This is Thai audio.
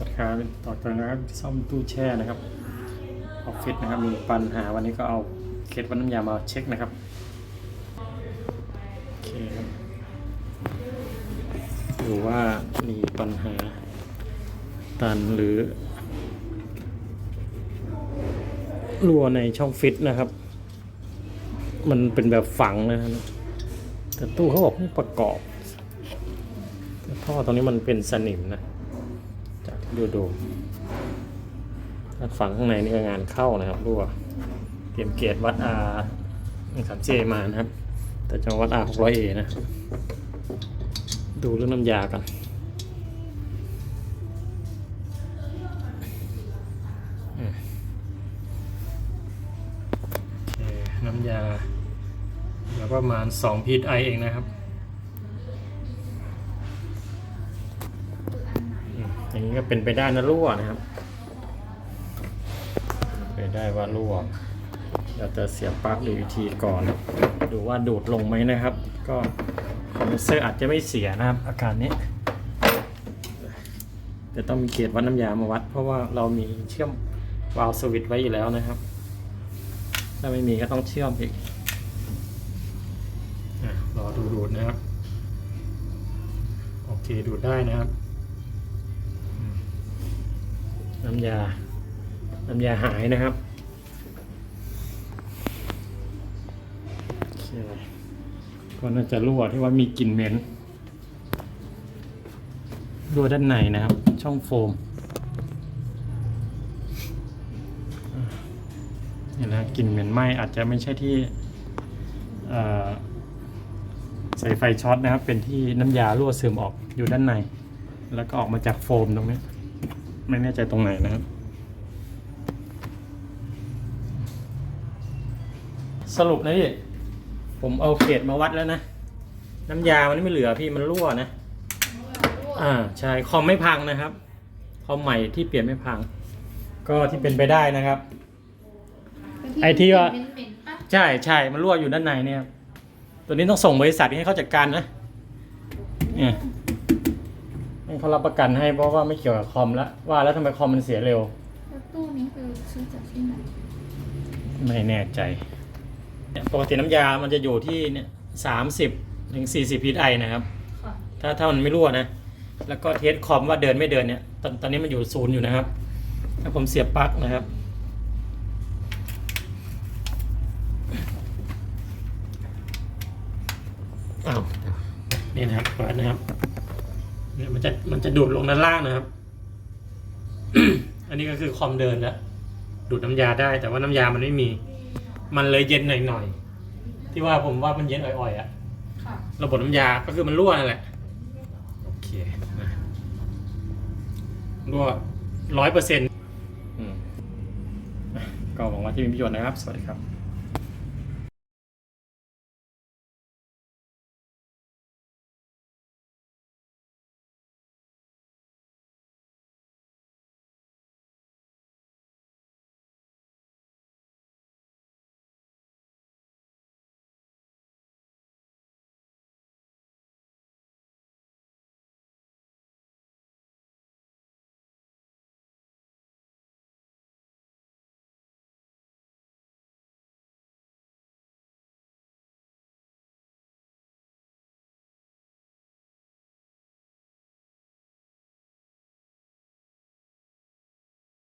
สวัสดีครับต่อจากนะครับซ่อมตู้แช่นะครับออฟฟิศนะครับมีปัญหาวันนี้ก็เอาเคสวัดน้ำยามาเช็คนะครับโอเคครับดูว่ามีปัญหาตันหรือรั่วในช่องฟิตนะครับ มันเป็นแบบฝังนะครับแต่ตู้เขาบอกไม่ประกอบแต่ท่อตรงนี้มันเป็นสนิมนะ ดูดูฝังข้างในนี่ก็งานเข้านะครับรั่วเตรียมเกียรวัดอาสามเจมานะครับ แต่จะวัดอาหกร้อยเอนะ ดูเรื่องน้ำยากันอืมโอน้ำยา แล้วประมาณ2พีทไอเองนะครับ อย่างนี้ก็เป็นไปได้นะรั่วนะครับเป็นไปได้ว่ารั่วเราจะเสียบปลั๊กหรือวิธีก่อน ดูว่าดูดลงไหมนะครับ ก็คอมเพรสเซอร์อาจจะไม่เสียนะครับ อาการนี้จะต้องมีเกจวัดน้ำยามาวัด เพราะว่าเรามีเชื่อมวาล์วสวิตช์ไว้อยู่แล้วนะครับ ถ้าไม่มีก็ต้องเชื่อมอีกรอดูดูดนะครับ โอเคดูดได้นะครับ น้ำยา น้ำยาหายนะครับก็น่าจะรั่วที่ว่ามีกลิ่นเหม็นรั่วด้านในนะครับ ช่องโฟมเนี่ยนะกลิ่นเหม็นไหม้อาจจะไม่ใช่ที่ใส่ไฟช็อตนะครับ เป็นที่น้ำยารั่วซึมออกอยู่ด้านใน แล้วก็ออกมาจากโฟมตรงนี้ ไม่แน่ใจตรงไหนนะครับ สรุปนะพี่ผมเอาเกจมาวัดแล้วนะ น้ำยามันไม่เหลือพี่มันรั่วนะ อ่าใช่คอมไม่พังนะครับ คอมใหม่ที่เปลี่ยนไม่พัง ก็ที่เป็นไปได้นะครับ ไอ้ที่ว่า เหม็นๆปะใช่ใช่มันรั่วอยู่ด้านในเนี่ยครับตัวนี้ต้องส่งบริษัทให้เขาจัดการนะเนี่ยให้ เขารับประกันให้เพราะว่าไม่เกี่ยวกับคอมแล้วว่าแล้วทำไมคอมมันเสียเร็ว แล้วตู้นี้คือซื้อจากที่ไหนไม่แน่ใจเนี่ยปกติน้ำยามันจะอยู่ที่เนี่ยสามสิบถึงสี่สิบพีไอนะครับ ค่ะถ้าถ้ามันไม่รั่วนะ แล้วก็เทสคอมว่าเดินไม่เดินเนี่ย ตอนตอนนี้มันอยู่ศูนย์อยู่นะครับ ถ้าผมเสียบปลั๊กนะครับ อ้าว นี่นะครับเปิดนะครับ เนี่ยมันจะมันจะดูดลงด้านล่างนะครับ อันนี้ก็คือคอมเดินแล้วดูดน้ำยาได้ แต่ว่าน้ำยามันไม่มี มันเลยเย็นหน่อยๆที่ว่าผมว่ามันเย็นอ่อยๆอะค่ะระบบน้ำยาก็คือมันรั่วนั่นแหละโอเคนะรั่วร้อยเปอร์เซ็นต์ก็หวังว่าที่มีประโยชน์นะครับ สวัสดีครับ